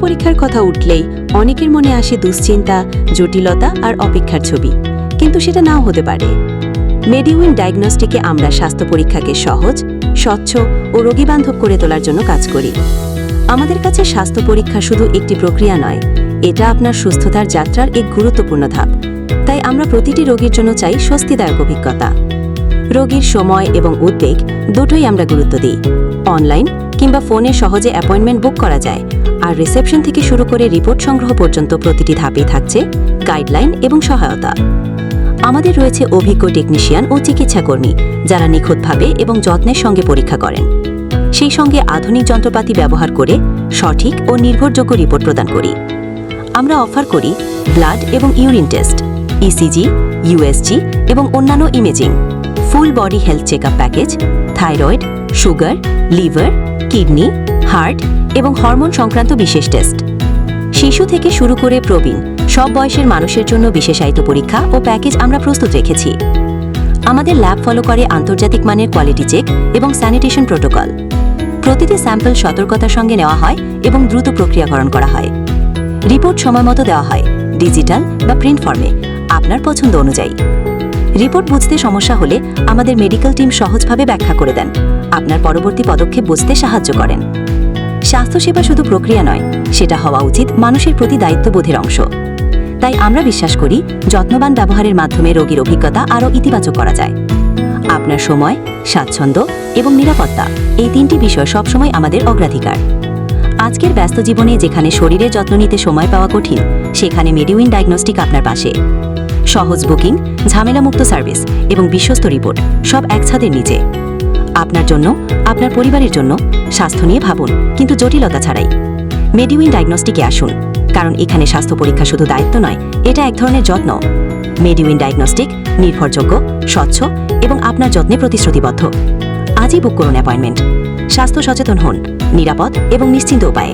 পরীক্ষার কথা উঠলেই অনেকের মনে আসে দুশ্চিন্তা, জটিলতা আর অপেক্ষার ছবি। কিন্তু সেটা নাও হতে পারে। মেডিউইন ডায়াগনস্টিকে আমরা স্বাস্থ্য পরীক্ষাকে সহজ, স্বচ্ছ ও রোগীবান্ধব করে তোলার জন্য কাজ করি। আমাদের কাছে স্বাস্থ্য পরীক্ষা শুধু একটি প্রক্রিয়া নয়, এটা আপনার সুস্থতার যাত্রার এক গুরুত্বপূর্ণ ধাপ। তাই আমরা প্রতিটি রোগীর জন্য চাই স্বস্তিদায়ক অভিজ্ঞতা। রোগীর সময় এবং উদ্বেগ দুটোই আমরা গুরুত্ব দিই। অনলাইন কিংবা ফোনে সহজে অ্যাপয়েন্টমেন্ট বুক করা যায়। আর রিসেপশন থেকে শুরু করে রিপোর্ট সংগ্রহ পর্যন্ত প্রতিটি ধাপেই থাকছে গাইডলাইন এবং সহায়তা। আমাদের রয়েছে অভিজ্ঞ টেকনিশিয়ান ও চিকিৎসাকর্মী যারা নিখুঁতভাবে এবং যত্নের সঙ্গে পরীক্ষা করেন। সেই সঙ্গে আধুনিক যন্ত্রপাতি ব্যবহার করে সঠিক ও নির্ভরযোগ্য রিপোর্ট প্রদান করি। আমরা অফার করি ব্লাড এবং ইউরিন টেস্ট ইসিজি ইউএসজি এবং অন্যান্য imaging full body health check package thyroid sugar liver kidney heart এবং হরমোন সংক্রান্ত বিশেষ টেস্ট। শিশু থেকে শুরু করে প্রবীণ, সব বয়সের মানুষের জন্য বিশেষায়িত পরীক্ষা ও প্যাকেজ আমরা প্রস্তুত রেখেছি। আমাদের ল্যাব ফলো করে আন্তর্জাতিক মানের কোয়ালিটি চেক এবং স্যানিটেশন প্রোটোকল। প্রতিটি স্যাম্পল সতর্কতার সঙ্গে নেওয়া হয় এবং দ্রুত প্রক্রিয়াকরণ করা হয়। রিপোর্ট সময়মতো দেওয়া হয়, ডিজিটাল বা প্রিন্ট ফর্মে, আপনার পছন্দ অনুযায়ী। রিপোর্ট বুঝতে সমস্যা হলে আমাদের মেডিকেল টিম সহজভাবে ব্যাখ্যা করে দেন। আপনার পরবর্তী পদক্ষেপ বুঝতে সাহায্য করেন। স্বাস্থ্যসেবা শুধু প্রক্রিয়া নয়, সেটা হওয়া উচিত মানুষের প্রতি দায়িত্ববোধের অংশ। তাই আমরা বিশ্বাস করি, যত্নবান ব্যবহারের মাধ্যমে রোগীর অভিজ্ঞতা আরও ইতিবাচক করা যায়। আপনার সময়, স্বাচ্ছন্দ্য এবং নিরাপত্তা, এই তিনটি বিষয় সবসময় আমাদের অগ্রাধিকার। আজকের ব্যস্ত জীবনে যেখানে শরীরের যত্ন নিতে সময় পাওয়া কঠিন, সেখানে মেডিউইন ডায়াগনস্টিক আপনার পাশে। সহজ বুকিং, ঝামেলামুক্ত সার্ভিস এবং বিশ্বস্ত রিপোর্ট, সব এক ছাদের নিচে। আপনার জন্য, আপনার পরিবারের জন্য স্বাস্থ্য নিয়ে ভাবুন, কিন্তু জটিলতা ছাড়াই। মেডিউইন ডায়াগনস্টিকে আসুন, কারণ এখানে স্বাস্থ্য পরীক্ষা শুধু দায়িত্ব নয়, এটা এক ধরনের যত্ন। মেডিউইন ডায়াগনস্টিক নির্ভরযোগ্য, স্বচ্ছ এবং আপনার যত্নে প্রতিশ্রুতিবদ্ধ। আজই বুক করুন অ্যাপয়েন্টমেন্ট। স্বাস্থ্য সচেতন হন, নিরাপদ এবং নিশ্চিন্ত উপায়ে।